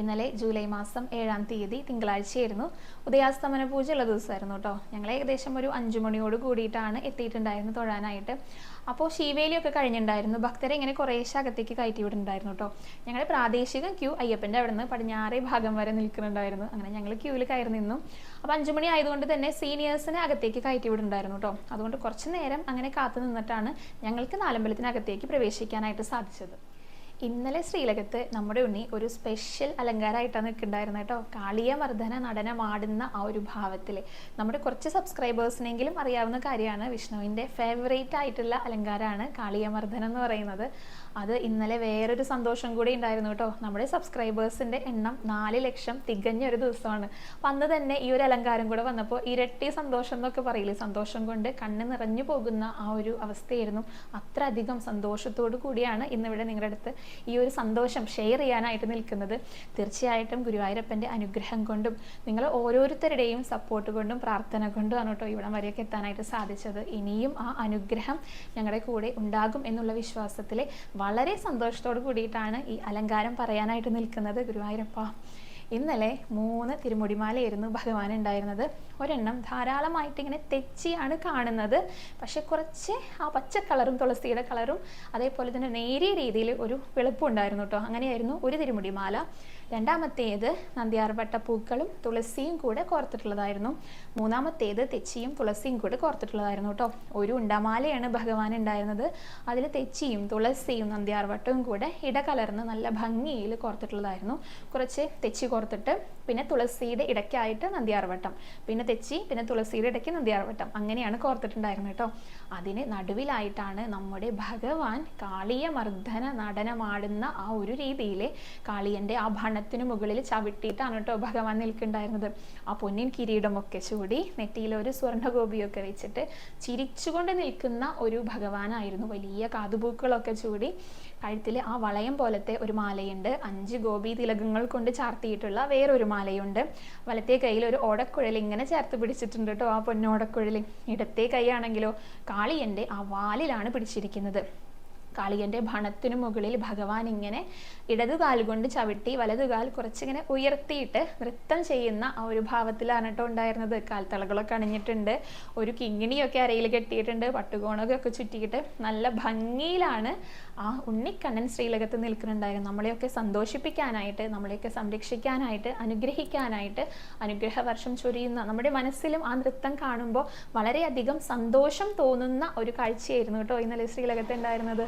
ഇന്നലെ ജൂലൈ മാസം ഏഴാം തീയതി തിങ്കളാഴ്ചയായിരുന്നു. ഉദയാസ്തമന പൂജ ഉള്ള ദിവസമായിരുന്നു കേട്ടോ. ഞങ്ങൾ ഏകദേശം ഒരു അഞ്ചു മണിയോട് കൂടിയിട്ടാണ് എത്തിയിട്ടുണ്ടായിരുന്നു തൊഴാനായിട്ട്. അപ്പോൾ ശീവേലിയൊക്കെ കഴിഞ്ഞിട്ടുണ്ടായിരുന്നു. ഭക്തരെ ഇങ്ങനെ കുറേശ്ശെ അകത്തേക്ക് കയറ്റി വിടുന്നുണ്ടായിരുന്നു കേട്ടോ. ഞങ്ങൾ പ്രാദേശിക ക്യൂ അയ്യപ്പന്റെ അവിടെ നിന്ന് പടിഞ്ഞാറേ ഭാഗം വരെ നിൽക്കുന്നുണ്ടായിരുന്നു. അങ്ങനെ ഞങ്ങൾ ക്യൂവിൽ കയറി നിന്നു. അപ്പോൾ അഞ്ചു മണി ആയതുകൊണ്ട് തന്നെ സീനിയേഴ്സിനെ അകത്തേക്ക് കയറ്റി വിടുന്നുണ്ടായിരുന്നു കേട്ടോ. അതുകൊണ്ട് കുറച്ച് നേരം അങ്ങനെ കാത്തു നിന്നിട്ടാണ് ഞങ്ങൾക്ക് നാലമ്പലത്തിനകത്തേക്ക് പ്രവേശിക്കാനായിട്ട് സാധിച്ചത്. ഇന്നലെ ശ്രീലകത്ത് നമ്മുടെ ഉണ്ണി ഒരു സ്പെഷ്യൽ അലങ്കാരമായിട്ടാണ് നിൽക്കുന്നുണ്ടായിരുന്നത് കേട്ടോ. കാളിയ മർദ്ദന നടനമാടുന്ന ആ ഒരു ഭാവത്തിൽ നമ്മുടെ കുറച്ച് സബ്സ്ക്രൈബേഴ്സിനെങ്കിലും അറിയാവുന്ന കാര്യമാണ് വിഷ്ണുവിന്റെ ഫേവറേറ്റ് ആയിട്ടുള്ള അലങ്കാരമാണ് കാളിയ മർദ്ദനം എന്ന് പറയുന്നത്. അത് ഇന്നലെ വേറൊരു സന്തോഷം കൂടി ഉണ്ടായിരുന്നു കേട്ടോ. നമ്മുടെ സബ്സ്ക്രൈബേഴ്സിന്റെ എണ്ണം നാല് ലക്ഷം തികഞ്ഞ ഒരു ദിവസമാണ്. അപ്പം അന്ന് തന്നെ ഈ ഒരു അലങ്കാരം കൂടെ വന്നപ്പോൾ ഇരട്ടി സന്തോഷം എന്നൊക്കെ പറയില്ലേ? സന്തോഷം കൊണ്ട് കണ്ണ് നിറഞ്ഞു പോകുന്ന ആ ഒരു അവസ്ഥയായിരുന്നു. അത്ര അധികം സന്തോഷത്തോടു കൂടിയാണ് ഇന്നിവിടെ നിങ്ങളുടെ അടുത്ത് ഈ ഒരു സന്തോഷം ഷെയർ ചെയ്യാനായിട്ട് നിൽക്കുന്നത്. തീർച്ചയായിട്ടും ഗുരുവായൂരപ്പന്റെ അനുഗ്രഹം കൊണ്ടും നിങ്ങൾ ഓരോരുത്തരുടെയും സപ്പോർട്ട് കൊണ്ടും പ്രാർത്ഥന കൊണ്ടുമാണ് കേട്ടോ ഇവിടം വരെയൊക്കെ എത്താനായിട്ട് സാധിച്ചത്. ഇനിയും ആ അനുഗ്രഹം ഞങ്ങളുടെ കൂടെ ഉണ്ടാകും എന്നുള്ള വിശ്വാസത്തിൽ വളരെ സന്തോഷത്തോടു കൂടിയിട്ടാണ് ഈ അലങ്കാരം പറയാനായിട്ട് നിൽക്കുന്നത് ഗുരുവായൂരപ്പ. ഇന്നലെ മൂന്ന് തിരുമുടിമാലയായിരുന്നു ഭഗവാൻ ഉണ്ടായിരുന്നത്. ഒരെണ്ണം ധാരാളമായിട്ട് ഇങ്ങനെ തെച്ചിയാണ് കാണുന്നത്. പക്ഷെ കുറച്ച് ആ പച്ച കളറും തുളസിയുടെ കളറും അതേപോലെ തന്നെ നേരിയ രീതിയിൽ ഒരു വെളുപ്പുണ്ടായിരുന്നു കേട്ടോ. അങ്ങനെയായിരുന്നു ഒരു തിരുമുടിമാല. രണ്ടാമത്തേത് നന്ദിയാർവട്ട പൂക്കളും തുളസിയും കൂടെ കോർത്തിട്ടുള്ളതായിരുന്നു. മൂന്നാമത്തേത് തെച്ചിയും തുളസിയും കൂടെ കോർത്തിട്ടുള്ളതായിരുന്നു കേട്ടോ. ഒരു ഉണ്ടമാലയാണ് ഭഗവാൻ ഉണ്ടായിരുന്നത്. അതിൽ തെച്ചിയും തുളസിയും നന്ദിയാർവട്ടവും കൂടെ ഇടകലർന്ന് നല്ല ഭംഗിയിൽ കോർത്തിട്ടുള്ളതായിരുന്നു. കുറച്ച് തെച്ചി കോർത്തിട്ട് പിന്നെ തുളസിയുടെ ഇടയ്ക്കായിട്ട് നന്ദിയാർവട്ടം. പിന്നെ തെച്ചി പിന്നെ തുളസിയുടെ ഇടയ്ക്ക് നന്ദിയാർവട്ടം. അങ്ങനെയാണ് കോർത്തിട്ടുണ്ടായിരുന്നത് കേട്ടോ. അതിന് നടുവിലായിട്ടാണ് നമ്മുടെ ഭഗവാൻ കാളിയ മർദ്ദന നടനമാടുന്ന ആ ഒരു രീതിയിൽ കാളിയന്റെ ആ ഭണത്തിന് മുകളിൽ ചവിട്ടിയിട്ടാണ് കേട്ടോ ഭഗവാൻ നിൽക്കുന്നുണ്ടായിരുന്നത്. ആ പൊന്നിൻ കിരീടമൊക്കെ ചൂടി നെറ്റിയിൽ ഒരു സ്വർണഗോപിയൊക്കെ വെച്ചിട്ട് ചിരിച്ചുകൊണ്ട് നിൽക്കുന്ന ഒരു ഭഗവാനായിരുന്നു. വലിയ കാതുപൂക്കളൊക്കെ ചൂടി കഴുത്തിൽ ആ വളയം പോലത്തെ ഒരു മാലയുണ്ട്. അഞ്ച് ഗോപി തിലകങ്ങൾ കൊണ്ട് ചാർത്തിയിട്ടുള്ള വേറൊരു മാലയുണ്ട്. വലത്തെ കയ്യിൽ ഒരു ഓടക്കുഴൽ ഇങ്ങനെ ചേർത്ത് പിടിച്ചിട്ടുണ്ട് കേട്ടോ ആ പൊന്നോടക്കുഴൽ ഇടത്തെ കൈയാണെങ്കിലോ കാളിയന്റെ ആ വാലിലാണ് പിടിച്ചിരിക്കുന്നത്. കാളിയന്റെ ഭണത്തിനു മുകളിൽ ഭഗവാൻ ഇങ്ങനെ ഇടതുകാൽ കൊണ്ട് ചവിട്ടി വലതുകാൽ കുറച്ചിങ്ങനെ ഉയർത്തിയിട്ട് നൃത്തം ചെയ്യുന്ന ആ ഒരു ഭാവത്തിലാണ് കേട്ടോ ഉണ്ടായിരുന്നത്. കാൽത്തളകളൊക്കെ അണിഞ്ഞിട്ടുണ്ട്. ഒരു കിങ്ങിണിയൊക്കെ അരയിൽ കെട്ടിയിട്ടുണ്ട്. പട്ടുകോണൊക്കെ ചുറ്റിയിട്ട് നല്ല ഭംഗിയിലാണ് ആ ഉണ്ണിക്കണ്ണൻ ശ്രീലകത്ത് നിൽക്കുന്നുണ്ടായിരുന്നു നമ്മളെയൊക്കെ സന്തോഷിപ്പിക്കാനായിട്ട് നമ്മളെയൊക്കെ സംരക്ഷിക്കാനായിട്ട് അനുഗ്രഹിക്കാനായിട്ട് അനുഗ്രഹവർഷം ചൊരിയുന്ന നമ്മുടെ മനസ്സിലും ആ നൃത്തം കാണുമ്പോൾ വളരെയധികം സന്തോഷം തോന്നുന്ന ഒരു കാഴ്ചയായിരുന്നു കേട്ടോ ഇന്നലെ ശ്രീലകത്ത് ഉണ്ടായിരുന്നത്.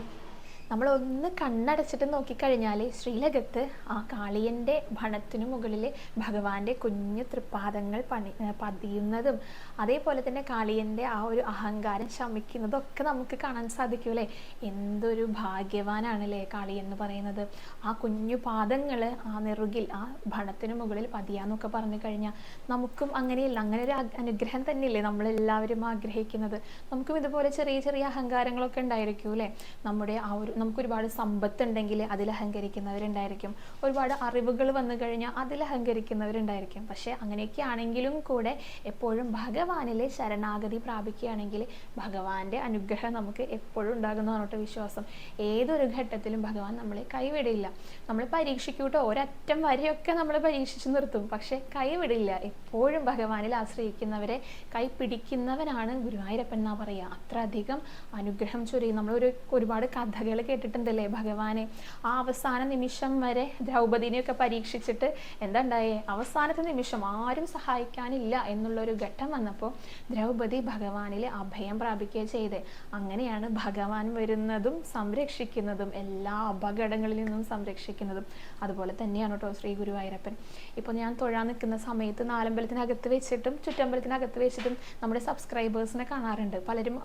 നമ്മളൊന്ന് കണ്ണടച്ചിട്ട് നോക്കിക്കഴിഞ്ഞാൽ ശ്രീലകത്ത് ആ കാളിയന്റെ ഭണത്തിനു മുകളിൽ ഭഗവാന്റെ കുഞ്ഞു തൃപ്പാദങ്ങൾ പണി പതിയുന്നതും അതേപോലെ തന്നെ കാളിയന്റെ ആ ഒരു അഹങ്കാരം ശമിക്കുന്നതും ഒക്കെ നമുക്ക് കാണാൻ സാധിക്കൂലേ എന്തൊരു ഭാഗ്യവാനാണ് ഭാഗ്യവാനാണല്ലേ കാളി എന്ന് പറയുന്നത്. ആ കുഞ്ഞു പാദങ്ങൾ ആ നെറുകിൽ ആ ഭണത്തിനു മുകളിൽ പതിയാന്നൊക്കെ പറഞ്ഞു കഴിഞ്ഞാൽ നമുക്കും അങ്ങനെയല്ല അങ്ങനെ ഒരു അനുഗ്രഹം തന്നെയല്ലേ നമ്മളെല്ലാവരും ആഗ്രഹിക്കുന്നത്. നമുക്കും ഇതുപോലെ ചെറിയ ചെറിയ അഹങ്കാരങ്ങളൊക്കെ ഉണ്ടായിരിക്കും അല്ലേ? നമ്മുടെ ആ ഒരു നമുക്ക് ഒരുപാട് സമ്പത്ത് ഉണ്ടെങ്കിൽ അതിൽ അഹങ്കരിക്കുന്നവരുണ്ടായിരിക്കും. ഒരുപാട് അറിവുകൾ വന്നു കഴിഞ്ഞാൽ അതിൽ അഹങ്കരിക്കുന്നവരുണ്ടായിരിക്കും. പക്ഷേ അങ്ങനെയൊക്കെ ആണെങ്കിലും കൂടെ എപ്പോഴും ഭഗവാനിലെ ശരണാഗതി പ്രാപിക്കുകയാണെങ്കിൽ ഭഗവാന്റെ അനുഗ്രഹം നമുക്ക് എപ്പോഴും ഉണ്ടാകുന്നതാണ് കേട്ടോ വിശ്വാസം. ഏതൊരു ഘട്ടത്തിലും ഭഗവാൻ നമ്മളെ കൈവിടില്ല. നമ്മൾ പരീക്ഷിക്കൂട്ടോ? ഒരറ്റം വരെയൊക്കെ നമ്മൾ പരീക്ഷിച്ച് നിർത്തും. പക്ഷേ കൈവിടില്ല. എപ്പോഴും ഭഗവാനിൽ ആശ്രയിക്കുന്നവരെ കൈ പിടിക്കുന്നവനാണ് ഗുരുവായൂരപ്പൻ എന്നാ പറയുക. അത്ര അധികം അനുഗ്രഹം ചൊരിയും. നമ്മൾ ഒരു ഒരുപാട് കഥകൾ കേട്ടിട്ടുണ്ടല്ലേ ഭഗവാനെ? ആ അവസാന നിമിഷം വരെ ദ്രൗപദിനെയൊക്കെ പരീക്ഷിച്ചിട്ട് എന്താ ഉണ്ടായേ? അവസാനത്തെ നിമിഷം ആരും സഹായിക്കാനില്ല എന്നുള്ളൊരു ഘട്ടം വന്നപ്പോൾ ദ്രൗപദി ഭഗവാനിൽ അഭയം പ്രാപിക്കുക ചെയ്തേ. അങ്ങനെയാണ് ഭഗവാൻ വരുന്നതും സംരക്ഷിക്കുന്നതും എല്ലാ അപകടങ്ങളിൽ നിന്നും സംരക്ഷിക്കുന്നതും. അതുപോലെ തന്നെയാണ് കേട്ടോ ശ്രീ ഗുരുവായൂരപ്പൻ. ഇപ്പോൾ ഞാൻ തൊഴാൻ നിൽക്കുന്ന സമയത്ത് നാലമ്പലത്തിനകത്ത് വെച്ചിട്ടും ചുറ്റമ്പലത്തിനകത്ത് വെച്ചിട്ടും നമ്മുടെ സബ്സ്ക്രൈബേഴ്സിനെ കാണാറുണ്ട്. പലരും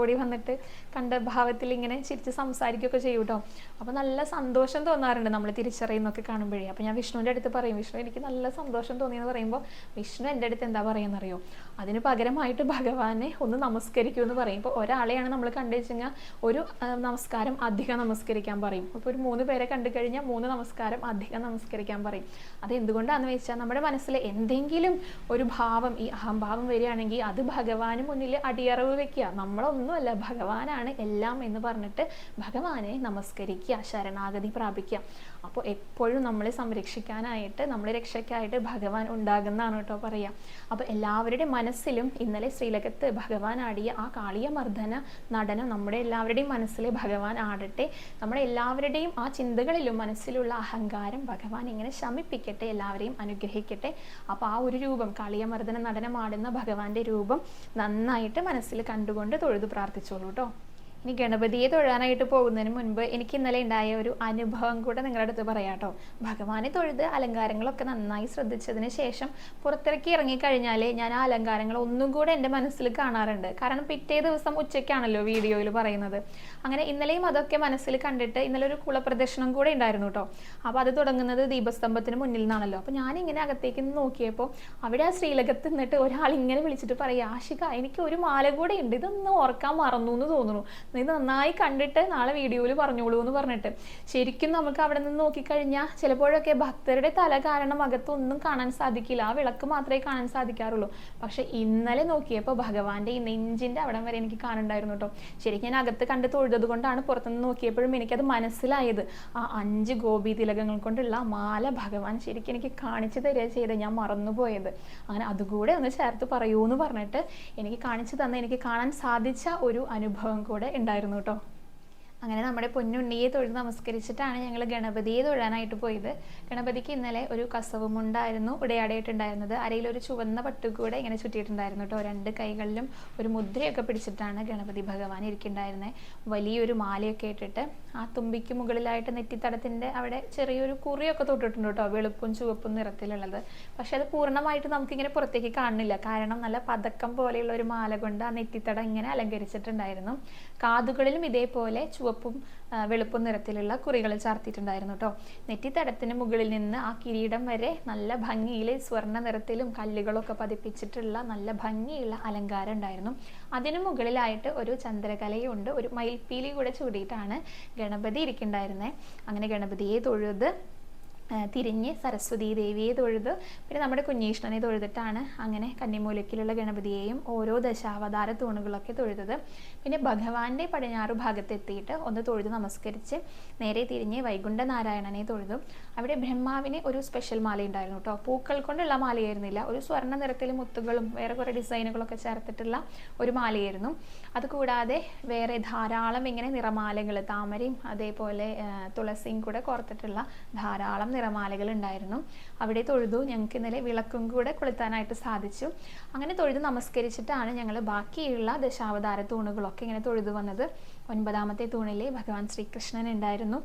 ഓടി വന്നിട്ട് കണ്ട ഭാവത്തിൽ ഇങ്ങനെ ചിരിച്ച് സംസാരിക്കും. സംസാരിക്കുകയൊക്കെ ചെയ്യും കേട്ടോ അപ്പോൾ നല്ല സന്തോഷം തോന്നാറുണ്ട് നമ്മൾ തിരിച്ചറിയുന്നൊക്കെ കാണുമ്പോഴേ. അപ്പോൾ ഞാൻ വിഷ്ണുവിന്റെ അടുത്ത് പറയും വിഷ്ണു എനിക്ക് നല്ല സന്തോഷം തോന്നിയെന്ന് പറയുമ്പോൾ വിഷ്ണു എന്റെ അടുത്ത് എന്താ പറയുന്നറിയോ? അതിന് പകരമായിട്ട് ഭഗവാനെ ഒന്ന് നമസ്കരിക്കൂ എന്ന് പറയും. ഇപ്പോൾ ഒരാളെയാണ് നമ്മൾ കണ്ടു വെച്ച് കഴിഞ്ഞാൽ ഒരു നമസ്കാരം അധികം നമസ്കരിക്കാൻ പറയും. ഇപ്പോൾ ഒരു മൂന്ന് പേരെ കണ്ടു കഴിഞ്ഞാൽ മൂന്ന് നമസ്കാരം അധികം നമസ്കരിക്കാൻ പറയും. അത് എന്തുകൊണ്ടാണെന്ന് വെച്ചാൽ നമ്മുടെ മനസ്സിൽ എന്തെങ്കിലും ഒരു ഭാവം ഈ അഹംഭാവം വരികയാണെങ്കിൽ അത് ഭഗവാന് മുന്നിൽ അടിയറവ് വെക്കുക നമ്മളൊന്നുമല്ല ഭഗവാനാണ് എല്ലാം എന്ന് പറഞ്ഞിട്ട് ഭഗവാനെ നമസ്കരിക്കുക ശരണാഗതി പ്രാപിക്കുക. അപ്പോൾ എപ്പോഴും നമ്മളെ സംരക്ഷിക്കാനായിട്ട് നമ്മളെ രക്ഷയ്ക്കായിട്ട് ഭഗവാൻ ഉണ്ടാകുന്നതാണ് കേട്ടോ പറയുക. അപ്പോൾ എല്ലാവരുടെ മനസ്സിലും ഇന്നലെ ശ്രീലകത്ത് ഭഗവാൻ ആടിയ ആ കാളിയ മർദ്ദന നടനം നമ്മുടെ എല്ലാവരുടെയും മനസ്സിൽ ഭഗവാൻ ആടട്ടെ. നമ്മുടെ എല്ലാവരുടെയും ആ ചിന്തകളിലും മനസ്സിലുള്ള അഹങ്കാരം ഭഗവാൻ ഇങ്ങനെ ശമിപ്പിക്കട്ടെ എല്ലാവരെയും അനുഗ്രഹിക്കട്ടെ. അപ്പോൾ ആ ഒരു രൂപം കാളിയമർദ്ദന നടനം ആടുന്ന ഭഗവാന്റെ രൂപം നന്നായിട്ട് മനസ്സിൽ കണ്ടുകൊണ്ട് തൊഴുതു പ്രാർത്ഥിച്ചോളൂ കേട്ടോ. ഇനി ഗണപതിയെ തൊഴാനായിട്ട് പോകുന്നതിന് മുൻപ് എനിക്ക് ഇന്നലെ ഉണ്ടായ ഒരു അനുഭവം കൂടെ നിങ്ങളുടെ അടുത്ത് പറയാം കേട്ടോ. ഭഗവാനെ തൊഴുത് അലങ്കാരങ്ങളൊക്കെ നന്നായി ശ്രദ്ധിച്ചതിന് ശേഷം പുറത്തിറക്കി ഇറങ്ങിക്കഴിഞ്ഞാൽ ഞാൻ ആ അലങ്കാരങ്ങൾ ഒന്നും കൂടെ എന്റെ മനസ്സിൽ കാണാറുണ്ട്. കാരണം പിറ്റേ ദിവസം ഉച്ചയ്ക്കാണല്ലോ വീഡിയോയിൽ പറയുന്നത്. അങ്ങനെ ഇന്നലെയും അതൊക്കെ മനസ്സിൽ കണ്ടിട്ട് ഇന്നലെ ഒരു കുളപ്രദർശനം കൂടെ ഉണ്ടായിരുന്നു കേട്ടോ. അപ്പോൾ അത് തുടങ്ങുന്നത് ദീപസ്തംഭത്തിന് മുന്നിൽ നിന്നാണല്ലോ അപ്പോൾ ഞാനിങ്ങനെ അകത്തേക്ക് നോക്കിയപ്പോൾ അവിടെ ആ ശ്രീലകത്ത് നിന്നിട്ട് ഒരാൾ ഇങ്ങനെ വിളിച്ചിട്ട് പറയുക ആഷിക എനിക്ക് ഒരു മാല കൂടെ ഉണ്ട്. ഇതൊന്ന് ഓർക്കാൻ മറന്നു എന്ന് തോന്നുന്നു. നീ നന്നായി കണ്ടിട്ട് നാളെ വീഡിയോയിൽ പറഞ്ഞോളൂ എന്ന് പറഞ്ഞിട്ട്. ശരിക്കും നമുക്ക് അവിടെ നിന്ന് നോക്കിക്കഴിഞ്ഞാൽ ചിലപ്പോഴൊക്കെ ഭക്തരുടെ തല കാരണം അകത്തൊന്നും കാണാൻ സാധിക്കില്ല. ആ വിളക്ക് മാത്രമേ കാണാൻ സാധിക്കാറുള്ളൂ. പക്ഷെ ഇന്നലെ നോക്കിയപ്പോൾ ഭഗവാന്റെ ഈ നെഞ്ചിന്റെ അവിടം വരെ എനിക്ക് കാണുന്നുണ്ടായിരുന്നു കേട്ടോ. ശരിക്കും ഞാൻ അകത്ത് കണ്ട് തൊഴുതത് കൊണ്ടാണ് പുറത്തുനിന്ന് നോക്കിയപ്പോഴും എനിക്കത് മനസ്സിലായത്. ആ അഞ്ച് ഗോപി തിലകങ്ങൾ കൊണ്ടുള്ള മാല ഭഗവാൻ ശരിക്കും എനിക്ക് കാണിച്ചു തരിക ചെയ്ത് ഞാൻ മറന്നുപോയത്. അങ്ങനെ അതുകൂടെ ഒന്ന് ചേർത്ത് പറയൂ എന്ന് പറഞ്ഞിട്ട് എനിക്ക് കാണിച്ചു തന്ന എനിക്ക് കാണാൻ സാധിച്ച ഒരു അനുഭവം കൂടെ ഉണ്ടായിരുന്നു കേട്ടോ. അങ്ങനെ നമ്മുടെ പൊന്നുണ്ണിയെ തൊഴുത് നമസ്കരിച്ചിട്ടാണ് ഞങ്ങൾ ഗണപതിയെ തൊഴാനായിട്ട് പോയത്. ഗണപതിക്ക് ഇന്നലെ ഒരു കസവുമുണ്ടായിരുന്നു ഉടയാടയിട്ടുണ്ടായിരുന്നത് അരയിൽ ഒരു ചുവന്ന പട്ടുകൂടെ ഇങ്ങനെ ചുറ്റിയിട്ടുണ്ടായിരുന്നു കേട്ടോ. രണ്ട് കൈകളിലും ഒരു മുദ്രയൊക്കെ പിടിച്ചിട്ടാണ് ഗണപതി ഭഗവാൻ ഇരിക്കുന്നുണ്ടായിരുന്നത് വലിയൊരു മാലയൊക്കെ ഇട്ടിട്ട് ആ തുമ്പിക്ക് മുകളിലായിട്ട് നെറ്റിത്തടത്തിന്റെ അവിടെ ചെറിയൊരു കുറിയൊക്കെ തൊട്ടിട്ടുണ്ട് കേട്ടോ വെളുപ്പും ചുവപ്പും നിറത്തിലുള്ളത്. പക്ഷെ അത് പൂർണമായിട്ട് നമുക്കിങ്ങനെ പുറത്തേക്ക് കാണുന്നില്ല. കാരണം നല്ല പതക്കം പോലെയുള്ള ഒരു മാല കൊണ്ട് ആ നെറ്റിത്തടം ഇങ്ങനെ അലങ്കരിച്ചിട്ടുണ്ടായിരുന്നു. കാതുകളിലും ഇതേപോലെ ചുവപ്പും വെളുപ്പും നിറത്തിലുള്ള കുറികൾ ചാർത്തിയിട്ടുണ്ടായിരുന്നു കേട്ടോ. നെറ്റിത്തടത്തിന് മുകളിൽ നിന്ന് ആ കിരീടം വരെ നല്ല ഭംഗിയിൽ സ്വർണ നിറത്തിലും കല്ലുകളൊക്കെ പതിപ്പിച്ചിട്ടുള്ള നല്ല ഭംഗിയുള്ള അലങ്കാരം ഉണ്ടായിരുന്നു. അതിനു മുകളിലായിട്ട് ഒരു ചന്ദ്രകലയുണ്ട്. ഒരു മയിൽപ്പീലി കൂടെ ചൂടിയിട്ടാണ് ഗണപതി ഇരിക്കുന്നുണ്ടായിരുന്നത് അങ്ങനെ ഗണപതിയെ തൊഴുത് തിരിഞ്ഞ് സരസ്വതി ദേവിയെ തൊഴുത് പിന്നെ നമ്മുടെ കുഞ്ഞീഷ്ണനെ തൊഴുതിട്ടാണ് അങ്ങനെ കന്നിമൂലക്കിലുള്ള ഗണപതിയെയും ഓരോ ദശാവതാര തൂണുകളൊക്കെ തൊഴുതത്. പിന്നെ ഭഗവാന്റെ പടിഞ്ഞാറു ഭാഗത്ത് എത്തിയിട്ട് ഒന്ന് തൊഴുത് നമസ്കരിച്ച് നേരെ തിരിഞ്ഞ് വൈകുണ്ഠ നാരായണനെ തൊഴുതു. അവിടെ ബ്രഹ്മാവിന് ഒരു സ്പെഷ്യൽ മാല ഉണ്ടായിരുന്നു കേട്ടോ. പൂക്കൾ കൊണ്ടുള്ള മാലയായിരുന്നില്ല. ഒരു സ്വർണ നിറത്തിൽ മുത്തുകളും വേറെ കുറേ ഡിസൈനുകളൊക്കെ ചേർത്തിട്ടുള്ള ഒരു മാലയായിരുന്നു. അതുകൂടാതെ വേറെ ധാരാളം ഇങ്ങനെ നിറമാലകൾ താമരയും അതേപോലെ തുളസിയും കൂടെ കോർത്തിട്ടുള്ള ധാരാളം നിറമാലകൾ ഉണ്ടായിരുന്നു. അവിടെ തൊഴുതു. ഞങ്ങൾക്ക് ഇന്നലെ വിളക്കും കൂടെ കൊളുത്താനായിട്ട് സാധിച്ചു. അങ്ങനെ തൊഴുതു നമസ്കരിച്ചിട്ടാണ് ഞങ്ങൾ ബാക്കിയുള്ള ദശാവതാര തൂണുകളൊക്കെ ഇങ്ങനെ തൊഴുതു വന്നത്. ഒൻപതാമത്തെ തൂണിലെ ഭഗവാൻ ശ്രീകൃഷ്ണൻ ഉണ്ടായിരുന്നു.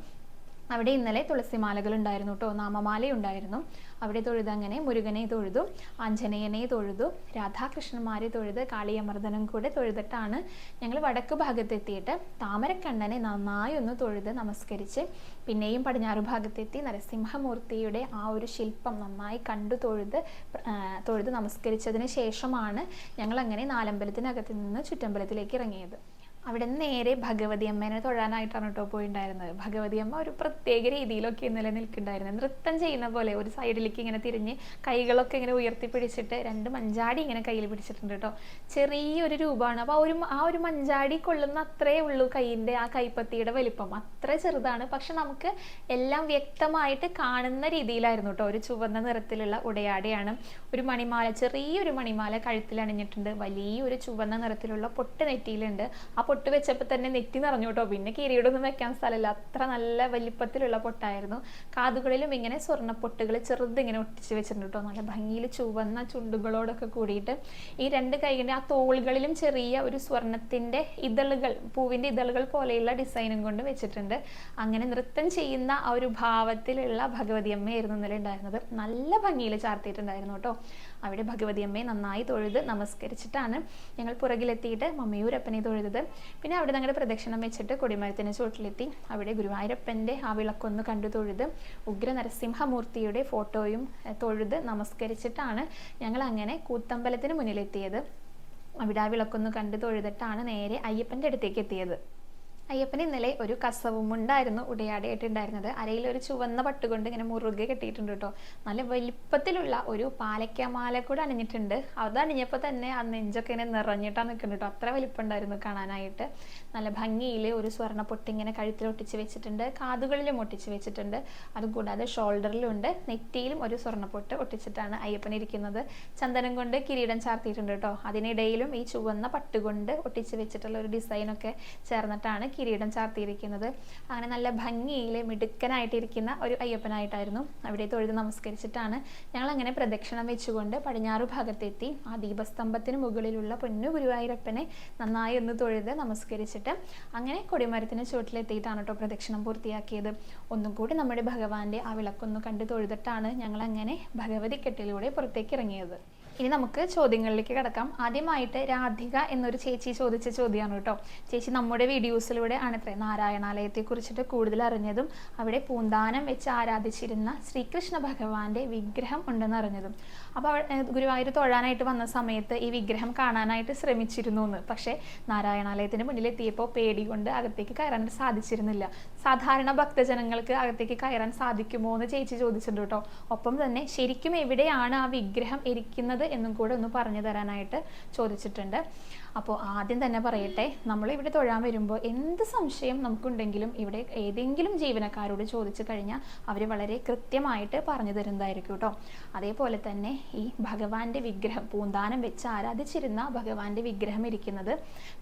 അവിടെ ഇന്നലെ തുളസിമാലകൾ ഉണ്ടായിരുന്നു കേട്ടോ. നാമമാല ഉണ്ടായിരുന്നു. അവിടെ തൊഴുത് അങ്ങനെ മുരുകനെ തൊഴുതു അഞ്ജനയനെ തൊഴുതു രാധാകൃഷ്ണന്മാരെ തൊഴുത് കാളിയമർദ്ദനം കൂടെ തൊഴുതിട്ടാണ് ഞങ്ങൾ വടക്ക് ഭാഗത്തെത്തിയിട്ട് താമരക്കണ്ണനെ നന്നായി ഒന്ന് തൊഴുത് നമസ്കരിച്ച് പിന്നെയും പടിഞ്ഞാറ് ഭാഗത്തെത്തി നരസിംഹമൂർത്തിയുടെ ആ ഒരു ശില്പം നന്നായി കണ്ടു തൊഴുത് തൊഴുത് നമസ്കരിച്ചതിന് ശേഷമാണ് ഞങ്ങൾ അങ്ങനെ നാലമ്പലത്തിനകത്ത് നിന്ന് ചുറ്റമ്പലത്തിലേക്ക് ഇറങ്ങിയത്. അവിടെ നേരെ ഭഗവതി അമ്മേനെ തൊഴാനായിട്ടാണ് കേട്ടോ പോയിണ്ടായിരുന്നത്. ഭഗവതി അമ്മ ഒരു പ്രത്യേക രീതിയിലൊക്കെ ഇന്നലെ നിൽക്കുന്നുണ്ടായിരുന്നത് നൃത്തം ചെയ്യുന്ന പോലെ ഒരു സൈഡിലേക്ക് ഇങ്ങനെ തിരിഞ്ഞ് കൈകളൊക്കെ ഇങ്ങനെ ഉയർത്തി പിടിച്ചിട്ട് രണ്ട് മഞ്ചാടി ഇങ്ങനെ കയ്യിൽ പിടിച്ചിട്ടുണ്ട് കേട്ടോ ചെറിയൊരു രൂപമാണ്. അപ്പോൾ ആ ഒരു ആ ഒരു മഞ്ചാടി കൊള്ളുന്ന അത്രേ ഉള്ളൂ കൈയിന്റെ ആ കൈപ്പത്തിയുടെ വലിപ്പം. അത്ര ചെറുതാണ്. പക്ഷെ നമുക്ക് എല്ലാം വ്യക്തമായിട്ട് കാണുന്ന രീതിയിലായിരുന്നു കേട്ടോ ഒരു ചുവന്ന നിറത്തിലുള്ള ഉടയാടയാണ്. ഒരു മണിമാല ചെറിയൊരു മണിമാല കഴുത്തിൽ അണിഞ്ഞിട്ടുണ്ട് വലിയൊരു ചുവന്ന നിറത്തിലുള്ള പൊട്ട് നെറ്റിയിലുണ്ട്. ആ പൊട്ട് വെച്ചപ്പോൾ തന്നെ നെറ്റി നിറഞ്ഞു കേട്ടോ. പിന്നെ കിരീടൊന്നും വെക്കാൻ സ്ഥലമില്ല. അത്ര നല്ല വലിപ്പത്തിലുള്ള പൊട്ടായിരുന്നു. കാതുകളിലും ഇങ്ങനെ സ്വർണ പൊട്ടുകൾ ചെറുതിങ്ങനെ ഒട്ടിച്ച് വെച്ചിട്ടുണ്ട് കേട്ടോ. നല്ല ഭംഗിയിൽ ചുവന്ന ചുണ്ടുകളോടൊക്കെ കൂടിയിട്ട് ഈ രണ്ട് കൈകളുടെ ആ തോളുകളിലും ചെറിയ ഒരു സ്വർണത്തിന്റെ ഇതളുകൾ പൂവിന്റെ ഇതളുകൾ പോലെയുള്ള ഡിസൈനും കൊണ്ട് വെച്ചിട്ടുണ്ട്. അങ്ങനെ നൃത്തം ചെയ്യുന്ന ആ ഒരു ഭാവത്തിലുള്ള ഭഗവതി അമ്മയായിരുന്നു ഇന്നലെ ഉണ്ടായിരുന്നത്. നല്ല ഭംഗിയിൽ ചാർത്തിയിട്ടുണ്ടായിരുന്നു കേട്ടോ. അവിടെ ഭഗവതി അമ്മയെ നന്നായി തൊഴുത് നമസ്കരിച്ചിട്ടാണ് ഞങ്ങൾ പുറകിലെത്തിയിട്ട് മമ്മിയൂരപ്പനെ തൊഴുതത്. പിന്നെ അവിടെ ഞങ്ങളുടെ പ്രദക്ഷിണം വെച്ചിട്ട് കൊടിമരത്തിന് ചുവട്ടിലെത്തി. അവിടെ ഗുരുവായൂരപ്പന്റെ ആ വിളക്കൊന്ന് കണ്ടു തൊഴുത് ഉഗ്ര നരസിംഹമൂർത്തിയുടെ ഫോട്ടോയും തൊഴുത് നമസ്കരിച്ചിട്ടാണ് ഞങ്ങൾ അങ്ങനെ കൂത്തമ്പലത്തിന് മുന്നിലെത്തിയത്. അവിടെ ആ വിളക്കൊന്ന് കണ്ടു തൊഴുതിട്ടാണ് നേരെ അയ്യപ്പന്റെ അടുത്തേക്ക് എത്തിയത്. അയ്യപ്പൻ ഇന്നലെ ഒരു കസവും ഉണ്ടായിരുന്നു ഉടയാടിയായിട്ടുണ്ടായിരുന്നത്. അരയിൽ ഒരു ചുവന്ന പട്ടുകൊണ്ട് ഇങ്ങനെ മുറുകെ കെട്ടിയിട്ടുണ്ട് കേട്ടോ. നല്ല വലിപ്പത്തിലുള്ള ഒരു പാലക്കമാല കൂടെ അണിഞ്ഞിട്ടുണ്ട്. അത് അണിഞ്ഞപ്പോൾ തന്നെ ആ നെഞ്ചൊക്കെ ഇങ്ങനെ നിറഞ്ഞിട്ടാണ് നിൽക്കുന്നത് കേട്ടോ. അത്ര വലിപ്പമുണ്ടായിരുന്നു കാണാനായിട്ട്. നല്ല ഭംഗിയിൽ ഒരു സ്വർണ പൊട്ടിങ്ങനെ കഴുത്തിൽ ഒട്ടിച്ച് വെച്ചിട്ടുണ്ട്. കാതുകളിലും ഒട്ടിച്ച് വെച്ചിട്ടുണ്ട്. അതുകൂടാതെ ഷോൾഡറിലുണ്ട് നെറ്റിയിലും ഒരു സ്വർണപ്പൊട്ട് ഒട്ടിച്ചിട്ടാണ് അയ്യപ്പൻ ഇരിക്കുന്നത്. ചന്ദനം കൊണ്ട് കിരീടം ചാർത്തിയിട്ടുണ്ട് കേട്ടോ. അതിനിടയിലും ഈ ചുവന്ന പട്ടുകൊണ്ട് ഒട്ടിച്ച് വെച്ചിട്ടുള്ള ഒരു ഡിസൈനൊക്കെ ചേർന്നിട്ടാണ് കിരീടം ചാർത്തിയിരിക്കുന്നത്. അങ്ങനെ നല്ല ഭംഗിയിൽ മിടുക്കനായിട്ടിരിക്കുന്ന ഒരു അയ്യപ്പനായിട്ടായിരുന്നു അവിടെ തൊഴുത് നമസ്കരിച്ചിട്ടാണ് ഞങ്ങൾ അങ്ങനെ പ്രദക്ഷിണം വെച്ചുകൊണ്ട് പടിഞ്ഞാറ് ഭാഗത്തെത്തി. ആ ദീപസ്തംഭത്തിന് മുകളിലുള്ള പൊന്നു ഗുരുവായൂരപ്പനെ നന്നായി ഒന്ന് തൊഴുത് നമസ്കരിച്ചിട്ട് അങ്ങനെ കൊടിമരത്തിന് ചുവട്ടിലെത്തിയിട്ടാണ് കേട്ടോ പ്രദക്ഷിണം പൂർത്തിയാക്കിയത്. ഒന്നും കൂടി നമ്മുടെ ഭഗവാന്റെ ആ വിളക്കൊന്ന് കണ്ട് തൊഴുതിട്ടാണ് ഞങ്ങൾ അങ്ങനെ ഭഗവതി കെട്ടിലൂടെ പുറത്തേക്ക് ഇറങ്ങിയത്. ഇനി നമുക്ക് ചോദ്യങ്ങളിലേക്ക് കിടക്കാം. ആദ്യമായിട്ട് രാധിക എന്നൊരു ചേച്ചി ചോദിച്ച ചോദ്യമാണ് കേട്ടോ. ചേച്ചി നമ്മുടെ വീഡിയോസിലൂടെ ആണ് ഇത്രയും നാരായണാലയത്തെ കുറിച്ചിട്ട് കൂടുതൽ അറിഞ്ഞതും അവിടെ പൂന്താനം വെച്ച് ആരാധിച്ചിരുന്ന ശ്രീകൃഷ്ണ ഭഗവാന്റെ വിഗ്രഹം ഉണ്ടെന്ന് അറിഞ്ഞതും. അപ്പോൾ ഗുരുവായൂർ തൊഴാനായിട്ട് വന്ന സമയത്ത് ഈ വിഗ്രഹം കാണാനായിട്ട് ശ്രമിച്ചിരുന്നു എന്ന് പക്ഷേ നാരായണാലയത്തിന് മുന്നിലെത്തിയപ്പോൾ പേടി കൊണ്ട് അകത്തേക്ക് കയറാൻ സാധിച്ചിരുന്നില്ല. സാധാരണ ഭക്തജനങ്ങൾക്ക് അകത്തേക്ക് കയറാൻ സാധിക്കുമോ എന്ന് ചേച്ചി ചോദിച്ചിട്ടുണ്ട് കേട്ടോ. ഒപ്പം തന്നെ ശരിക്കും എവിടെയാണ് ആ വിഗ്രഹം ഇരിക്കുന്നത് എന്നും കൂടെ ഒന്ന് പറഞ്ഞു തരാനായിട്ട് ചോദിച്ചിട്ടുണ്ട്. അപ്പോൾ ആദ്യം തന്നെ പറയട്ടെ നമ്മൾ ഇവിടെ തൊഴാൻ വരുമ്പോൾ എന്ത് സംശയം നമുക്കുണ്ടെങ്കിലും ഇവിടെ ഏതെങ്കിലും ജീവനക്കാരോട് ചോദിച്ചു കഴിഞ്ഞാൽ അവർ വളരെ കൃത്യമായിട്ട് പറഞ്ഞു തരുന്നതായിരിക്കും കേട്ടോ. അതേപോലെ തന്നെ ഈ ഭഗവാന്റെ വിഗ്രഹം പൂന്താനം വെച്ച് ആരാധിച്ചിരുന്ന ഭഗവാന്റെ വിഗ്രഹം ഇരിക്കുന്നത്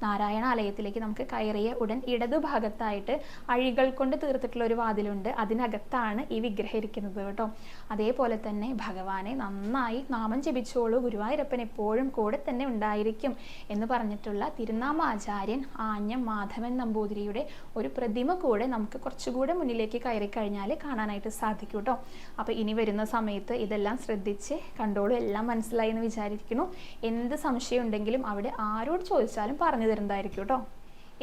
നാരായണ ആലയത്തിലേക്ക് നമുക്ക് കയറിയ ഉടൻ ഇടതുഭാഗത്തായിട്ട് അഴികൾ കൊണ്ട് തീർത്തിട്ടുള്ള ഒരു വാതിലുണ്ട്. അതിനകത്താണ് ഈ വിഗ്രഹം ഇരിക്കുന്നത് കേട്ടോ. അതേപോലെ തന്നെ ഭഗവാനെ നന്നായി നാമം ജപിച്ചോളൂ. ഗുരുവായൂരപ്പൻ എപ്പോഴും കൂടെ തന്നെ ഉണ്ടായിരിക്കും എന്ന് പറഞ്ഞിട്ടുള്ള തിരുനാമാചാര്യൻ ആഞ്ഞം മാധവൻ നമ്പൂതിരിയുടെ ഒരു പ്രതിമ കൂടെ നമുക്ക് കുറച്ചുകൂടെ മുന്നിലേക്ക് കയറി കഴിഞ്ഞാൽ കാണാനായിട്ട് സാധിക്കും കേട്ടോ. അപ്പോൾ ഇനി വരുന്ന സമയത്ത് ഇതെല്ലാം ശ്രദ്ധിച്ച് കണ്ടോളൂ എല്ലാം മനസ്സിലായി എന്ന് വിചാരിക്കുന്നു. എന്ത് സംശയം ഉണ്ടെങ്കിലും അവിടെ ആരോട് ചോദിച്ചാലും പറഞ്ഞു തരുന്നതായിരിക്കും കേട്ടോ.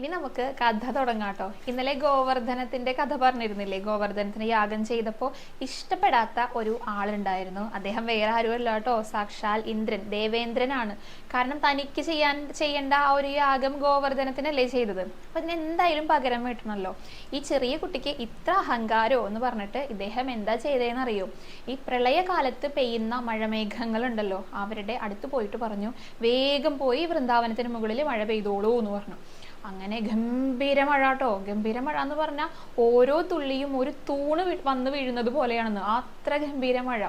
ഇനി നമുക്ക് കഥ തുടങ്ങാട്ടോ ഇന്നലെ ഗോവർദ്ധനത്തിന്റെ കഥ പറഞ്ഞിരുന്നില്ലേ? ഗോവർദ്ധനത്തിന് യാഗം ചെയ്തപ്പോൾ ഇഷ്ടപ്പെടാത്ത ഒരു ആളുണ്ടായിരുന്നു. അദ്ദേഹം വേറെ ആരുമല്ല കേട്ടോ. സാക്ഷാൽ ഇന്ദ്രൻ ദേവേന്ദ്രനാണ്. കാരണം തനിക്ക് ചെയ്യാൻ ചെയ്യേണ്ട ആ ഒരു യാഗം ഗോവർദ്ധനത്തിനല്ലേ ചെയ്തത്. അപ്പൊ ഇതിന് എന്തായാലും പകരം വീട്ടണമല്ലോ ഈ ചെറിയ കുട്ടിക്ക് ഇത്ര അഹങ്കാരോ എന്ന് പറഞ്ഞിട്ട് ഇദ്ദേഹം എന്താ ചെയ്തതെന്ന് അറിയോ ഈ പ്രളയകാലത്ത് പെയ്യുന്ന മഴമേഘങ്ങൾ ഉണ്ടല്ലോ അവരുടെ അടുത്ത് പോയിട്ട് പറഞ്ഞു വേഗം പോയി വൃന്ദാവനത്തിന് മുകളിൽ മഴ പെയ്തോളൂ എന്ന് പറഞ്ഞു. അങ്ങനെ ഗംഭീര മഴ കേട്ടോ. ഗംഭീര മഴ എന്ന് പറഞ്ഞാൽ ഓരോ തുള്ളിയും ഒരു തൂണ് വന്ന് വീഴുന്നത് പോലെയാണെന്ന്. അത്ര ഗംഭീര മഴ.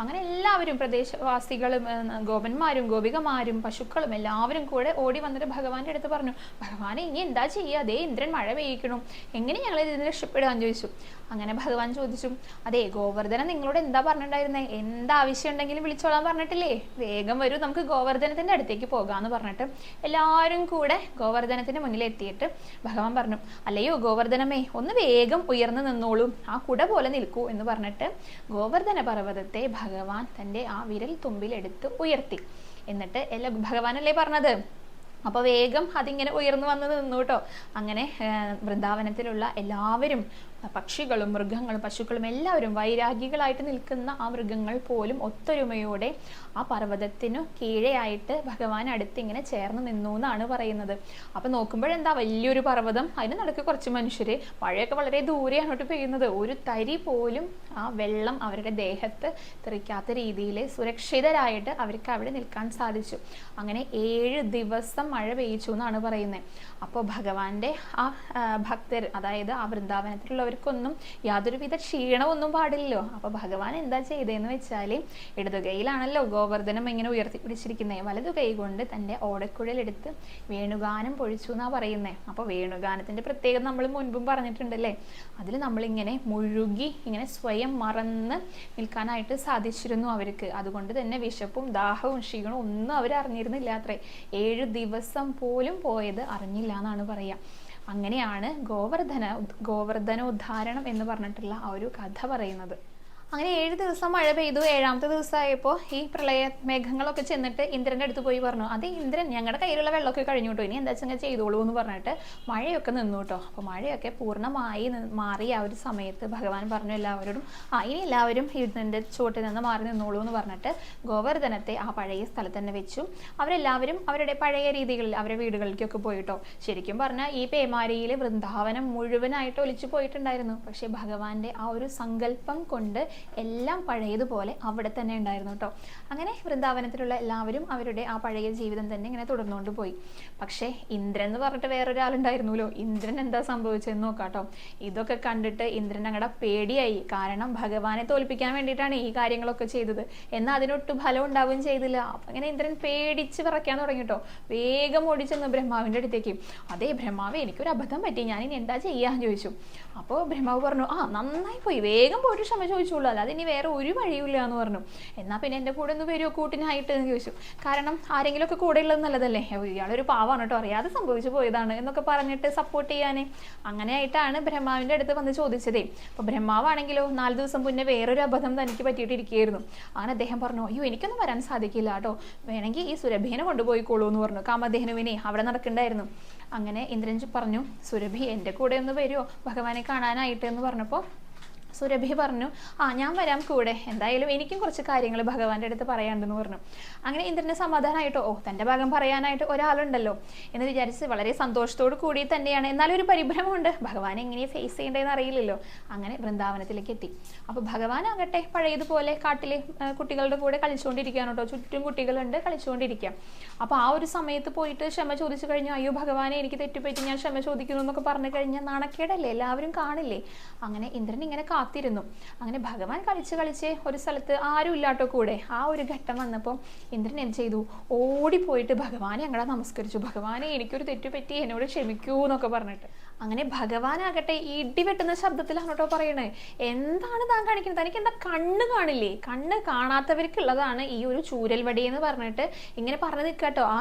അങ്ങനെ എല്ലാവരും പ്രദേശവാസികളും ഗോപന്മാരും ഗോപികമാരും പശുക്കളും എല്ലാവരും കൂടെ ഓടി വന്നിട്ട് ഭഗവാന്റെ അടുത്ത് പറഞ്ഞു ഭഗവാനെ ഇനി എന്താ ചെയ്യുക അതേ ഇന്ദ്രൻ മഴ പെയ്യിക്കണം. എങ്ങനെ ഞങ്ങൾ ഇതിന് രക്ഷപ്പെടുകയെന്ന് ചോദിച്ചു. അങ്ങനെ ഭഗവാൻ ചോദിച്ചു അതെ ഗോവർദ്ധന നിങ്ങളോട് എന്താ പറഞ്ഞിട്ടുണ്ടായിരുന്നേ? എന്താവശ്യം ഉണ്ടെങ്കിലും വിളിച്ചോളാൻ പറഞ്ഞിട്ടില്ലേ? വേഗം വരൂ നമുക്ക് ഗോവർദ്ധനത്തിന്റെ അടുത്തേക്ക് പോകാന്ന് പറഞ്ഞിട്ട് എല്ലാവരും കൂടെ ഗോവർദ്ധനത്തിന്റെ മുന്നിൽ എത്തിയിട്ട് ഭഗവാൻ പറഞ്ഞു അല്ലയോ ഗോവർദ്ധനമേ ഒന്ന് വേഗം ഉയർന്നു നിന്നോളൂ ആ കുട പോലെ നിൽക്കൂ എന്ന് പറഞ്ഞിട്ട് ഗോവർദ്ധന പർവതത്തെ ഭഗവാൻ തന്റെ ആ വിരൽ തുമ്പിൽ എടുത്ത് ഉയർത്തി. എന്നിട്ട് എല്ലാ ഭഗവാനല്ലേ പറഞ്ഞത്? അപ്പോൾ വേഗം അതിങ്ങനെ ഉയർന്നു വന്ന് നിന്നു കേട്ടോ. അങ്ങനെ വൃന്ദാവനത്തിലുള്ള എല്ലാവരും പക്ഷികളും മൃഗങ്ങളും പശുക്കളും എല്ലാവരും വൈരാഗികളായിട്ട് നിൽക്കുന്ന ആ മൃഗങ്ങൾ പോലും ഒത്തൊരുമയോടെ ആ പർവതത്തിനു കീഴെയായിട്ട് ഭഗവാൻ അടുത്തിങ്ങനെ ചേർന്ന് നിന്നു എന്നാണ് പറയുന്നത്. അപ്പം നോക്കുമ്പോഴെന്താ വലിയൊരു പർവതം. അതിന് നടക്ക് കുറച്ച് മനുഷ്യര്. മഴയൊക്കെ വളരെ ദൂരെയാണ് അങ്ങോട്ട് പെയ്യുന്നത്. ഒരു തരി പോലും ആ വെള്ളം അവരുടെ ദേഹത്ത് തെറിക്കാത്ത രീതിയിൽ സുരക്ഷിതരായിട്ട് അവർക്ക് അവിടെ നിൽക്കാൻ സാധിച്ചു. അങ്ങനെ ഏഴ് ദിവസം മഴ പെയ്യിച്ചു എന്നാണ് പറയുന്നത് അപ്പോൾ ഭഗവാന്റെ ആ ഭക്തർ അതായത് ആ വൃന്ദാവനത്തിലുള്ളവർക്കൊന്നും യാതൊരുവിധ ക്ഷീണമൊന്നും പാടില്ലല്ലോ. അപ്പോൾ ഭഗവാൻ എന്താ ചെയ്തതെന്ന് വെച്ചാൽ ഇടതു കൈയിലാണല്ലോ ഗോവർദ്ധനം ഇങ്ങനെ ഉയർത്തി പിടിച്ചിരിക്കുന്നത് വലതു കൈ കൊണ്ട് തന്റെ ഓടക്കുഴലെടുത്ത് വേണുഗാനം പൊഴിച്ചു എന്നാ പറയുന്നത് അപ്പോൾ വേണുഗാനത്തിന്റെ പ്രത്യേകത നമ്മൾ മുൻപും പറഞ്ഞിട്ടുണ്ടല്ലേ? അതിൽ നമ്മളിങ്ങനെ മുഴുകി ഇങ്ങനെ സ്വയം മറന്ന് നിൽക്കാനായിട്ട് സാധിച്ചിരുന്നു അവർക്ക്. അതുകൊണ്ട് തന്നെ വിശപ്പും ദാഹവും ക്ഷീണവും ഒന്നും അവർ അറിഞ്ഞിരുന്നില്ല അത്രേ. ഏഴ് ദിവസം പോലും പോയത് അറിഞ്ഞില്ല എന്നാണ് പറയുക അങ്ങനെയാണ് ഗോവർദ്ധന ഗോവർദ്ധനോദ്ധാരണം എന്ന് പറഞ്ഞിട്ടുള്ള ആ ഒരു കഥ പറയുന്നത്. അങ്ങനെ ഏഴ് ദിവസം മഴ പെയ്തു. ഏഴാമത്തെ ദിവസമായപ്പോൾ ഈ പ്രളയ മേഘങ്ങളൊക്കെ ചെന്നിട്ട് ഇന്ദ്രന്റെ അടുത്ത് പോയി പറഞ്ഞു അത് ഇന്ദ്രൻ ഞങ്ങളുടെ കയ്യിലുള്ള വെള്ളമൊക്കെ കഴിഞ്ഞു കേട്ടോ ഇനി എന്താ വെച്ചാൽ ചെയ്തോളൂ എന്ന് പറഞ്ഞിട്ട് മഴയൊക്കെ നിന്നു കേട്ടോ അപ്പോൾ മഴയൊക്കെ പൂർണമായി മാറി ആ ഒരു സമയത്ത് ഭഗവാൻ പറഞ്ഞു എല്ലാവരോടും ആ ഇനി എല്ലാവരും ഇതിന്റെ ചുവട്ടിൽ നിന്ന് മാറി നിന്നോളൂ എന്ന് പറഞ്ഞിട്ട് ഗോവർദ്ധനത്തെ ആ പഴയ സ്ഥലത്ത് തന്നെ വെച്ചു. അവരെല്ലാവരും അവരുടെ പഴയ രീതികളിൽ അവരുടെ വീടുകളിലേക്കൊക്കെ പോയിട്ടോ ശരിക്കും പറഞ്ഞാൽ ഈ പേമാരിയിൽ വൃന്ദാവനം മുഴുവനായിട്ട് ഒലിച്ചു പോയിട്ടുണ്ടായിരുന്നു. പക്ഷേ ഭഗവാന്റെ ആ ഒരു സങ്കല്പം കൊണ്ട് എല്ലാം പഴയതുപോലെ അവിടെ തന്നെ ഉണ്ടായിരുന്നു കേട്ടോ അങ്ങനെ വൃന്ദാവനത്തിലുള്ള എല്ലാവരും അവരുടെ ആ പഴയ ജീവിതം തന്നെ ഇങ്ങനെ തുടർന്നുകൊണ്ട് പോയി. പക്ഷേ ഇന്ദ്രൻ എന്ന് പറഞ്ഞിട്ട് വേറൊരാളുണ്ടായിരുന്നല്ലോ ഇന്ദ്രൻ എന്താ സംഭവിച്ചതെന്ന് നോക്കാട്ടോ ഇതൊക്കെ കണ്ടിട്ട് ഇന്ദ്രൻ അങ്ങടെ പേടിയായി. കാരണം ഭഗവാനെ തോൽപ്പിക്കാൻ വേണ്ടിയിട്ടാണ് ഈ കാര്യങ്ങളൊക്കെ ചെയ്തത്. എന്നാൽ അതിനൊട്ട് ഫലം ഉണ്ടാവുകയും ചെയ്തില്ല. അങ്ങനെ ഇന്ദ്രൻ പേടിച്ച് വിറയ്ക്കാൻ തുടങ്ങി കേട്ടോ വേഗം ഓടിച്ചെന്ന് ബ്രഹ്മാവിന്റെ അടുത്തേക്ക്. അതെ ബ്രഹ്മാവ് എനിക്കൊരു അബദ്ധം പറ്റി. ഞാൻ ഇനി എന്താ ചെയ്യാന്ന് ചോദിച്ചു. അപ്പോൾ ബ്രഹ്മാവ് പറഞ്ഞു ആ നന്നായി പോയി. വേഗം പോയിട്ട് ക്ഷമ ചോദിച്ചോളൂ. അല്ലാതെ ഇനി വേറെ ഒരു വഴിയില്ല എന്ന് പറഞ്ഞു. എന്നാൽ പിന്നെ എന്റെ കൂടെ ഒന്ന് വരുമോ കൂട്ടിനായിട്ട് എന്ന് ചോദിച്ചു. കാരണം ആരെങ്കിലുമൊക്കെ കൂടെ ഉള്ളത് നല്ലതല്ലേ? ഇയാളൊരു പാവാണ് കേട്ടോ. അറിയാതെ സംഭവിച്ചു പോയതാണ് എന്നൊക്കെ പറഞ്ഞിട്ട് സപ്പോർട്ട് ചെയ്യാനേ. അങ്ങനെയായിട്ടാണ് ബ്രഹ്മാവിന്റെ അടുത്ത് വന്ന് ചോദിച്ചതേ. അപ്പോൾ ബ്രഹ്മാവാണെങ്കിലോ നാല് ദിവസം മുന്നേ വേറൊരു അബദ്ധം തനിക്ക് പറ്റിയിട്ടിരിക്കുകയായിരുന്നു. അങ്ങനെ അദ്ദേഹം പറഞ്ഞു അയ്യോ എനിക്കൊന്നും വരാൻ സാധിക്കില്ല കേട്ടോ. വേണമെങ്കിൽ ഈ സുരഭീനെ കൊണ്ടുപോയിക്കോളൂ എന്ന് പറഞ്ഞു. കാമധേനുവിനെ അവിടെ നടക്കണ്ടായിരുന്നു. അങ്ങനെ ഇന്ദ്രൻജി പറഞ്ഞു സുരഭി എന്റെ കൂടെ ഒന്ന് വരുമോ ഭഗവാനെ കാണാനായിട്ട് എന്ന് പറഞ്ഞപ്പോൾ സുരഭി പറഞ്ഞു ആ ഞാൻ വരാം കൂടെ. എന്തായാലും എനിക്കും കുറച്ച് കാര്യങ്ങൾ ഭഗവാന്റെ അടുത്ത് പറയാണ്ടെന്ന് പറഞ്ഞു. അങ്ങനെ ഇന്ദ്രനെ സമാധാനമായിട്ടോ ഓ തന്റെ ഭാഗം പറയാനായിട്ട് ഒരാളുണ്ടല്ലോ. എന്ന് വിചാരിച്ച് വളരെ സന്തോഷത്തോടു കൂടി തന്നെയാണ്. എന്നാലും ഒരു പരിഭ്രമമുണ്ട്. ഭഗവാൻ എങ്ങനെ ഫേസ് ചെയ്യേണ്ടതെന്ന് അറിയില്ലല്ലോ. അങ്ങനെ വൃന്ദാവനത്തിലേക്ക് എത്തി. അപ്പോൾ ഭഗവാൻ ആകട്ടെ പഴയതുപോലെ കാട്ടിലെ കുട്ടികളുടെ കൂടെ കളിച്ചുകൊണ്ടിരിക്കുകയാണ് കേട്ടോ. ചുറ്റും കുട്ടികളുണ്ട് കളിച്ചുകൊണ്ടിരിക്കുക. അപ്പോൾ ആ ഒരു സമയത്ത് പോയിട്ട് ക്ഷമ ചോദിച്ചു കഴിഞ്ഞു അയ്യോ ഭഗവാനെ എനിക്ക് തെറ്റുപറ്റി ഞാൻ ക്ഷമ ചോദിക്കുന്നു എന്നൊക്കെ പറഞ്ഞു കഴിഞ്ഞാൽ നാണക്കേടല്ലേ? എല്ലാവരും കാണില്ലേ? അങ്ങനെ ഇന്ദ്രൻ ഇങ്ങനെ കാത്തിരുന്നു. അങ്ങനെ ഭഗവാൻ കളിച്ച് കളിച്ച് ഒരു സ്ഥലത്ത് ആരും ഇല്ലാട്ടോ കൂടെ ആ ഒരു ഘട്ടം വന്നപ്പോൾ ഇന്ദ്രൻ എന്ത് ചെയ്തു? ഓടിപ്പോയിട്ട് ഭഗവാനെ ഞങ്ങളെ നമസ്കരിച്ചു. ഭഗവാനെ എനിക്കൊരു തെറ്റു പറ്റി എന്നോട് ക്ഷമിക്കൂ എന്നൊക്കെ പറഞ്ഞിട്ട്. അങ്ങനെ ഭഗവാനാകട്ടെ ഈ ഇടി വെട്ടുന്ന ശബ്ദത്തിലാണ് കേട്ടോ പറയണേ. എന്താണ് താൻ കാണിക്കുന്നത്? തനിക്ക് എന്താ കണ്ണ് കാണില്ലേ? കണ്ണ് കാണാത്തവർക്കുള്ളതാണ് ഈ ഒരു ചൂരൽ വടി എന്ന് പറഞ്ഞിട്ട് ഇങ്ങനെ പറഞ്ഞു നിൽക്കാട്ടോ ആ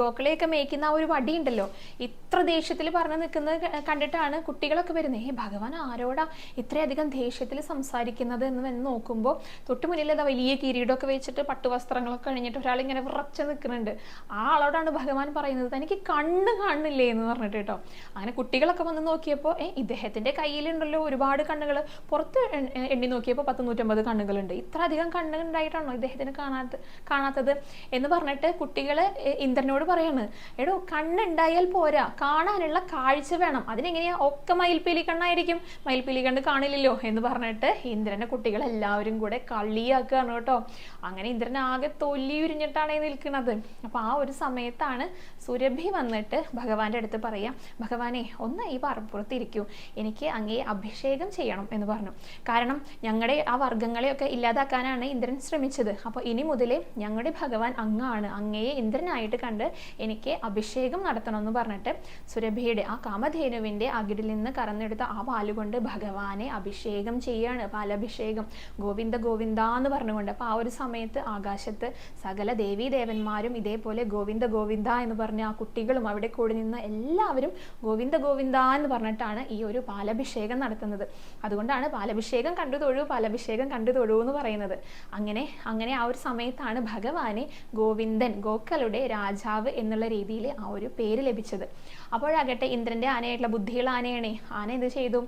ഗോക്കളെയൊക്കെ മേയ്ക്കുന്ന ആ ഒരു വടി ഉണ്ടല്ലോ. ഇത്ര ദേഷ്യത്തിൽ പറഞ്ഞു നിൽക്കുന്നത് കണ്ടിട്ടാണ് കുട്ടികളൊക്കെ വരുന്നത്. ഏ ഭഗവാൻ ആരോടാ ഇത്രയധികം ദേഷ്യത്തിൽ സംസാരിക്കുന്നത് എന്ന് നോക്കുമ്പോൾ തൊട്ട് മുന്നിൽ അതാ വലിയ കിരീടമൊക്കെ വെച്ചിട്ട് പട്ടുവസ്ത്രങ്ങളൊക്കെ കഴിഞ്ഞിട്ട് ഒരാൾ ഇങ്ങനെ വിറച്ച് നിൽക്കുന്നുണ്ട്. ആ ആളോടാണ് ഭഗവാൻ പറയുന്നത്. തനിക്ക് കണ്ണ് കാണില്ലേ എന്ന് പറഞ്ഞിട്ട് കേട്ടോ. അങ്ങനെ കുട്ടികളൊക്കെ വന്ന് നോക്കിയപ്പോൾ ഏ ഇദ്ദേഹത്തിന്റെ കയ്യിലുണ്ടല്ലോ ഒരുപാട് കണ്ണുകൾ പുറത്ത് എണ്ണി നോക്കിയപ്പോൾ പത്ത് നൂറ്റമ്പത് കണ്ണുകളുണ്ട്. ഇത്ര അധികം കണ്ണുണ്ടായിട്ടാണോ ഇദ്ദേഹത്തിന് കാണാത്ത കാണാത്തത്? എന്ന് പറഞ്ഞിട്ട് കുട്ടികൾ ഇന്ദ്രനോട് പറയാണ് എടോ കണ്ണുണ്ടായാൽ പോരാ. കാണാനുള്ള കാഴ്ച വേണം. അതിനെങ്ങനെയാ? ഒക്കെ മയിൽപ്പീലി കണ്ണായിരിക്കും. മയിൽപ്പീലി കണ്ട് കാണില്ലല്ലോ. എന്ന് പറഞ്ഞിട്ട് ഇന്ദ്രനെ കുട്ടികൾ എല്ലാവരും കൂടെ കളിയാക്കുകയാണ് കേട്ടോ. അങ്ങനെ ഇന്ദ്രൻ ആകെ തൊല്ലി ഉരിഞ്ഞിട്ടാണ് നിൽക്കുന്നത്. അപ്പൊ ആ ഒരു സമയത്താണ് സുരഭി വന്നിട്ട് ഭഗവാന്റെ അടുത്ത് പറയാം ഭഗവാനെ ഒന്ന് ഈ പറപ്പുറത്ത് ഇരിക്കൂ എനിക്ക് അങ്ങേ അഭിഷേകം ചെയ്യണം എന്ന് പറഞ്ഞു. കാരണം ഞങ്ങളുടെ ആ വർഗങ്ങളെയൊക്കെ ഇല്ലാതാക്കാനാണ് ഇന്ദ്രൻ ശ്രമിച്ചത്. അപ്പോൾ ഇനി മുതലേ ഞങ്ങളുടെ ഭഗവാൻ അങ്ങാണ്. അങ്ങയെ ഇന്ദ്രനായിട്ട് കണ്ട് എനിക്ക് അഭിഷേകം നടത്തണം എന്ന് പറഞ്ഞിട്ട് സുരഭിയുടെ ആ കാമധേനുവിന്റെ അകിടിൽ നിന്ന് കറന്നെടുത്ത ആ പാലുകൊണ്ട് ഭഗവാനെ അഭിഷേകം ചെയ്യാണ്. പാലഭിഷേകം ഗോവിന്ദ ഗോവിന്ദ എന്ന് പറഞ്ഞുകൊണ്ട്. അപ്പോൾ ആ ഒരു സമയത്ത് ആകാശത്ത് സകല ദേവീ ദേവന്മാരും ഇതേപോലെ ഗോവിന്ദ ഗോവിന്ദ എന്ന് പറഞ്ഞ ആ കുട്ടികളും അവിടെ കൂടി നിന്ന് എല്ലാവരും ഗോവിന്ദ ഗോവിന്ദ എന്ന് പറഞ്ഞിട്ടാണ് ഈ ഒരു പാലഭിഷേകം നടത്തുന്നത്. അതുകൊണ്ടാണ് പാലഭിഷേകം കണ്ടു തൊഴു പാലഭിഷേകം കണ്ടു തൊഴു എന്ന് പറയുന്നത്. അങ്ങനെ അങ്ങനെ ആ ഒരു സമയത്താണ് ഭഗവാനെ ഗോവിന്ദൻ ഗോക്കളുടെ രാജാവ് എന്നുള്ള രീതിയിൽ ആ ഒരു പേര് ലഭിച്ചത്. അപ്പോഴാകട്ടെ ഇന്ദ്രന്റെ ആനയായിട്ടുള്ള ബുദ്ധിയുള്ള ആനയാണേ. ആന എന്ത് ചെയ്തു?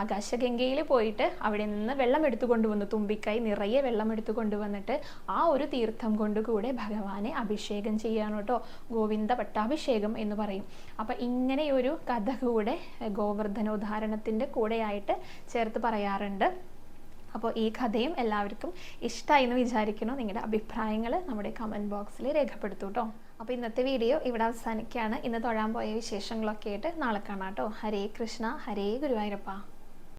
ആകാശഗംഗയിൽ പോയിട്ട് അവിടെ നിന്ന് വെള്ളം എടുത്തു കൊണ്ടുവന്നു. തുമ്പിക്കൈ നിറയെ വെള്ളം എടുത്തു കൊണ്ടുവന്നിട്ട് ആ ഒരു തീർത്ഥം കൊണ്ട് കൂടെ ഭഗവാനെ അഭിഷേകം ചെയ്യാണ് കേട്ടോ. ഗോവിന്ദ പട്ടാഭിഷേകം എന്ന് പറയും. അപ്പം ഇങ്ങനെയൊരു കഥ കൂടെ ഗോവർദ്ധനോദ്ധാരണത്തിന്റെ കൂടെയായിട്ട് ചേർത്ത് പറയാറുണ്ട്. അപ്പോൾ ഈ കഥയും എല്ലാവർക്കും ഇഷ്ടമായി എന്ന് വിചാരിക്കുന്നു. നിങ്ങളുടെ അഭിപ്രായങ്ങൾ നമ്മുടെ കമന്റ് ബോക്സിൽ രേഖപ്പെടുത്തൂ കേട്ടോ അപ്പോൾ ഇന്നത്തെ വീഡിയോ ഇവിടെ അവസാനിക്കുകയാണ്. ഇന്ന് തൊഴാൻ പോയ വിശേഷങ്ങളൊക്കെ ആയിട്ട് നാളെ കാണാം കേട്ടോ ഹരേ കൃഷ്ണ ഹരേ ഗുരുവായൂരപ്പ.